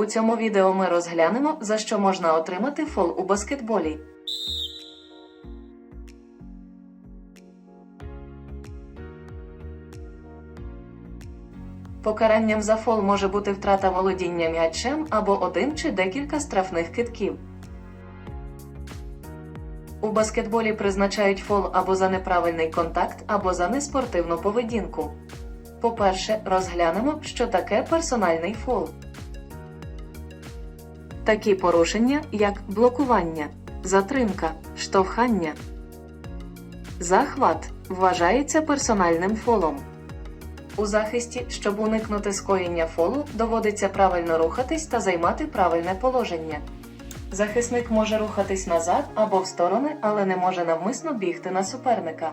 У цьому відео ми розглянемо, за що можна отримати фол у баскетболі. Покаранням за фол може бути втрата володіння м'ячем або один чи декілька штрафних китків. У баскетболі призначають фол або за неправильний контакт, або за неспортивну поведінку. По-перше, розглянемо, що таке персональний фол. Такі порушення, як блокування, затримка, штовхання, захват, вважається персональним фолом. У захисті, щоб уникнути скоєння фолу, доводиться правильно рухатись та займати правильне положення. Захисник може рухатись назад або в сторони, але не може навмисно бігти на суперника.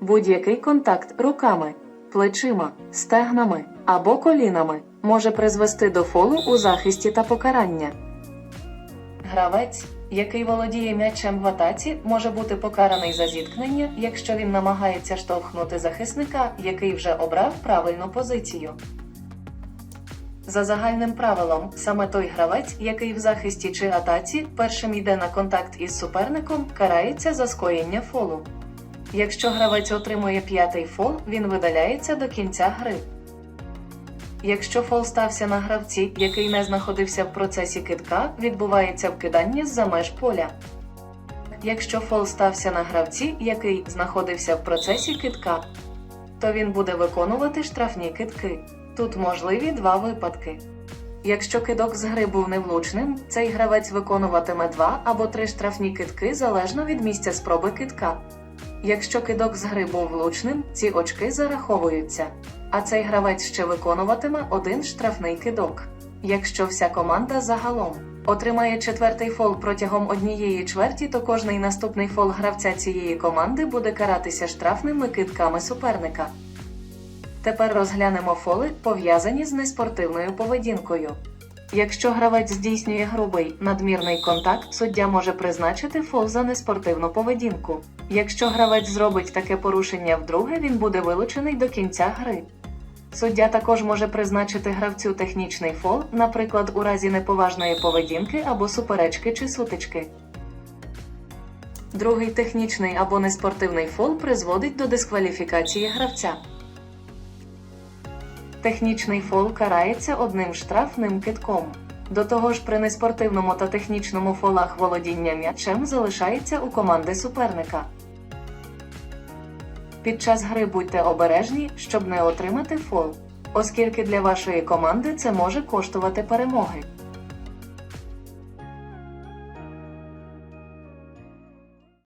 Будь-який контакт руками, плечима, стегнами або колінами може призвести до фолу у захисті та покарання. Гравець, який володіє м'ячем в атаці, може бути покараний за зіткнення, якщо він намагається штовхнути захисника, який вже обрав правильну позицію. За загальним правилом, саме той гравець, який в захисті чи атаці першим йде на контакт із суперником, карається за скоєння фолу. Якщо гравець отримує п'ятий фол, він видаляється до кінця гри. Якщо фол стався на гравці, який не знаходився в процесі китка, відбувається вкидання з-за меж поля. Якщо фол стався на гравці, який знаходився в процесі китка, то він буде виконувати штрафні китки. Тут можливі два випадки. Якщо кидок з гри був невлучним, цей гравець виконуватиме два або три штрафні китки залежно від місця спроби китка. Якщо кидок з гри був влучним, ці очки зараховуються, а цей гравець ще виконуватиме один штрафний кидок. Якщо вся команда загалом отримає четвертий фол протягом однієї чверті, то кожний наступний фол гравця цієї команди буде каратися штрафними кидками суперника. Тепер розглянемо фоли, пов'язані з неспортивною поведінкою. Якщо гравець здійснює грубий надмірний контакт, суддя може призначити фол за неспортивну поведінку. Якщо гравець зробить таке порушення вдруге, він буде вилучений до кінця гри. Суддя також може призначити гравцю технічний фол, наприклад, у разі неповажної поведінки або суперечки чи сутички. Другий технічний або неспортивний фол призводить до дискваліфікації гравця. Технічний фол карається одним штрафним китком. До того ж, при неспортивному та технічному фолах володіння м'ячем залишається у команди суперника. Під час гри будьте обережні, щоб не отримати фол, оскільки для вашої команди це може коштувати перемоги.